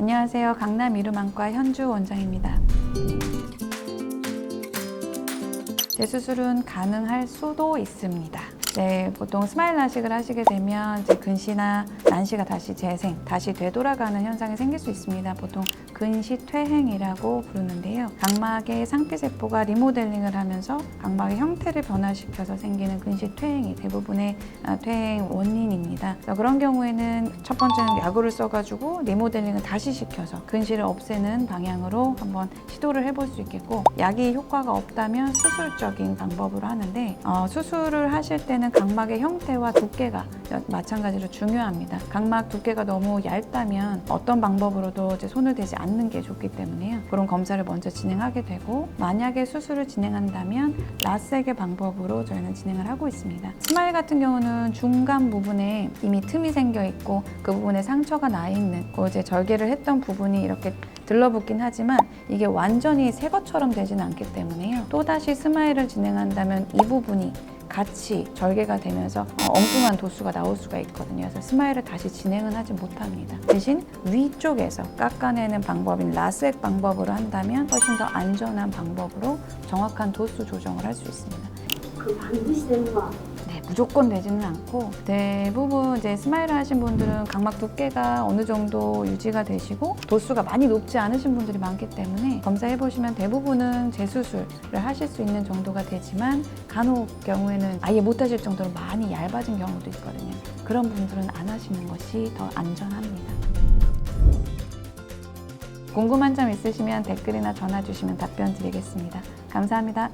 안녕하세요. 강남 이루망과 현주 원장입니다. 재수술은 가능할 수도 있습니다. 네, 보통 스마일 라식을 하시게 되면 이제 근시나 난시가 다시 재생, 다시 되돌아가는 현상이 생길 수 있습니다. 보통 근시 퇴행이라고 부르는데요. 각막의 상피세포가 리모델링을 하면서 각막의 형태를 변화시켜서 생기는 근시 퇴행이 대부분의 아, 퇴행 원인입니다. 그런 경우에는 첫 번째는 약물을 써가지고 리모델링을 다시 시켜서 근시를 없애는 방향으로 한번 시도를 해볼 수 있겠고 약이 효과가 없다면 수술적인 방법으로 하는데 어, 수술을 하실 때는 각막의 형태와 두께가 마찬가지로 중요합니다. 각막 두께가 너무 얇다면 어떤 방법으로도 이제 손을 대지 않는 게 좋기 때문에요. 그런 검사를 먼저 진행하게 되고 만약에 수술을 진행한다면 라섹의 방법으로 저희는 진행을 하고 있습니다. 스마일 같은 경우는 중간 부분에 이미 틈이 생겨 있고 그 부분에 상처가 나 있는 그 이제 절개를 했던 부분이 이렇게 들러붙긴 하지만 이게 완전히 새 것처럼 되지는 않기 때문에요. 또다시 스마일을 진행한다면 이 부분이 같이 절개가 되면서 어, 엉뚱한 도수가 나올 수가 있거든요. 그래서 스마일을 다시 진행은 하지 못합니다. 대신 위쪽에서 깎아내는 방법인 라섹 방법으로 한다면 훨씬 더 안전한 방법으로 정확한 도수 조정을 할 수 있습니다. 그 반드시 되는 거 네, 무조건 되지는 않고 대부분 이제 스마일을 하신 분들은 각막 두께가 어느 정도 유지가 되시고 도수가 많이 높지 않으신 분들이 많기 때문에 검사해 보시면 대부분은 재수술을 하실 수 있는 정도가 되지만 간혹 경우에는 아예 못 하실 정도로 많이 얇아진 경우도 있거든요. 그런 분들은 안 하시는 것이 더 안전합니다. 궁금한 점 있으시면 댓글이나 전화 주시면 답변 드리겠습니다. 감사합니다.